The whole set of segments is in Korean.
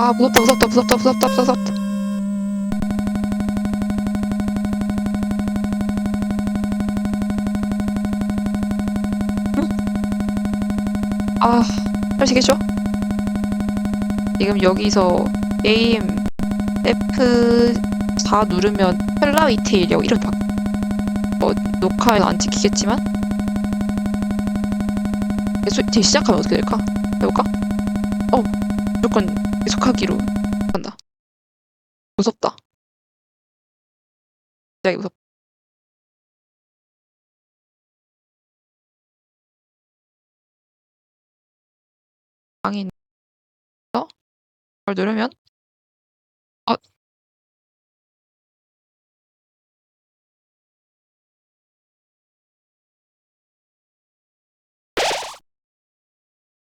아 무섭다 무섭다 무섭다 무섭다 무섭다 아 하시겠죠? 지금 여기서 게임 F4 누르면 펠라위트 이력 이름 바 어, 녹화에는 안 찍히겠지만 계속 시작하면 어떻게 될까? 해볼까? 어 무조건 계속하기로 한다. 무섭다. 갑자기 무섭 방이 있는 어? 그걸 누르면? 어?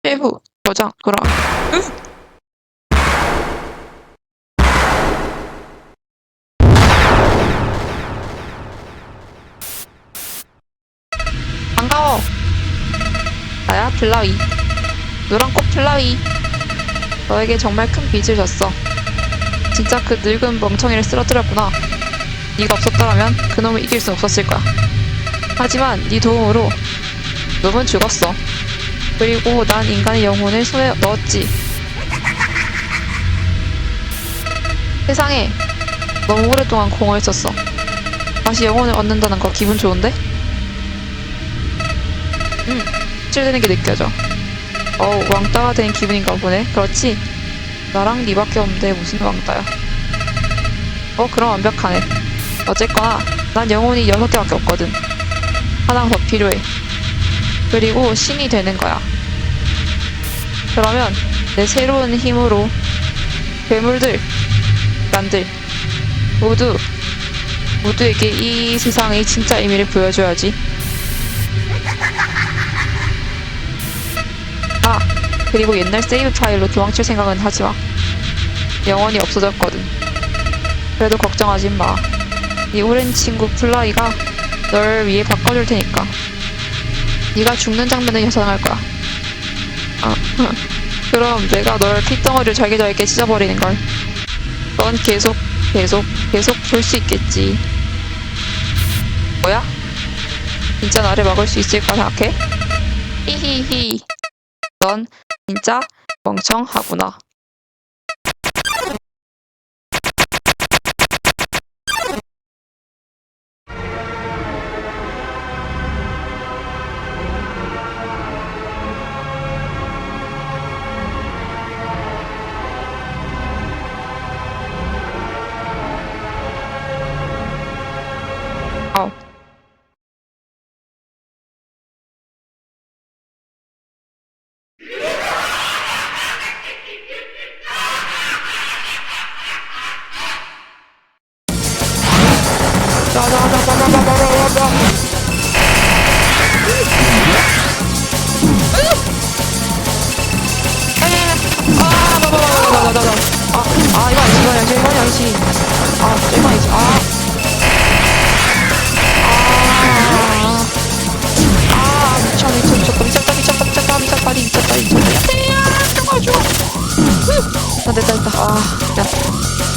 세부 저장 돌아 플라위. 노란 꽃 플라위. 너에게 정말 큰 빚을 졌어. 진짜 그 늙은 멍청이를 쓰러뜨렸구나. 네가 없었더라면 그놈을 이길 수 없었을 거야. 하지만 네 도움으로 놈은 죽었어. 그리고 난 인간의 영혼을 손에 넣었지. 세상에 너무 오랫동안 썼어. 다시 영혼을 얻는다는 거 기분 좋은데? 칠되는 게 느껴져. 어우 왕따가 된 기분인가 보네. 그렇지? 나랑 니밖에 없는데 무슨 왕따야? 어 그럼 완벽하네. 어쨌거나 난 영혼이 여섯 개밖에 없거든. 하나가 더 필요해. 그리고 신이 되는 거야. 그러면 내 새로운 힘으로 괴물들 난들 모두 모두에게 이 세상의 진짜 의미를 보여줘야지 그리고 옛날 세이브 파일로 도망칠 생각은 하지 마. 영원히 없어졌거든. 그래도 걱정하지 마. 네 오랜 친구 플라이가 널 위해 바꿔줄 테니까. 네가 죽는 장면을 예상할 거야. 아, 그럼 내가 널 핏덩어리를 잘게 잘게 찢어버리는 걸. 넌 계속, 계속, 계속 볼 수 있겠지. 뭐야? 진짜 나를 막을 수 있을까 생각해? 히히히. 넌 진짜 멍청하구나. 아. 아, 야.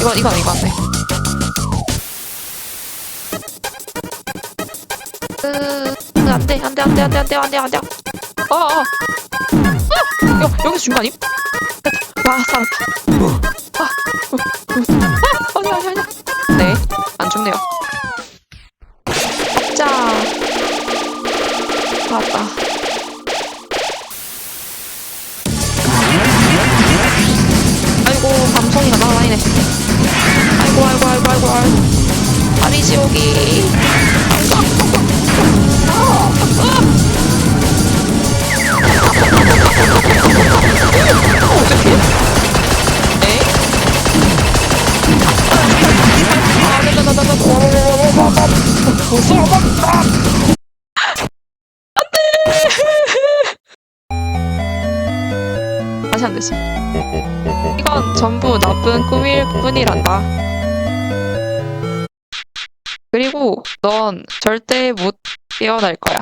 이건, 이건, 이거 안 돼. 으, 안 돼, 안 돼, 안 돼, 안 돼, 안 돼, 안 돼, 안 돼. 어, 어. 어, 여, 여기서 준거 아님? 와, 살았다. 아, 어, 어. 아, 아니, 아니, 아니. 네, 안 죽네요. 지옥이. 어떡해? 에? 아. 다시 한 대씩. 이건 전부 나쁜 꿈일 뿐이란다. 그리고 넌 절대 못 깨어날 거야.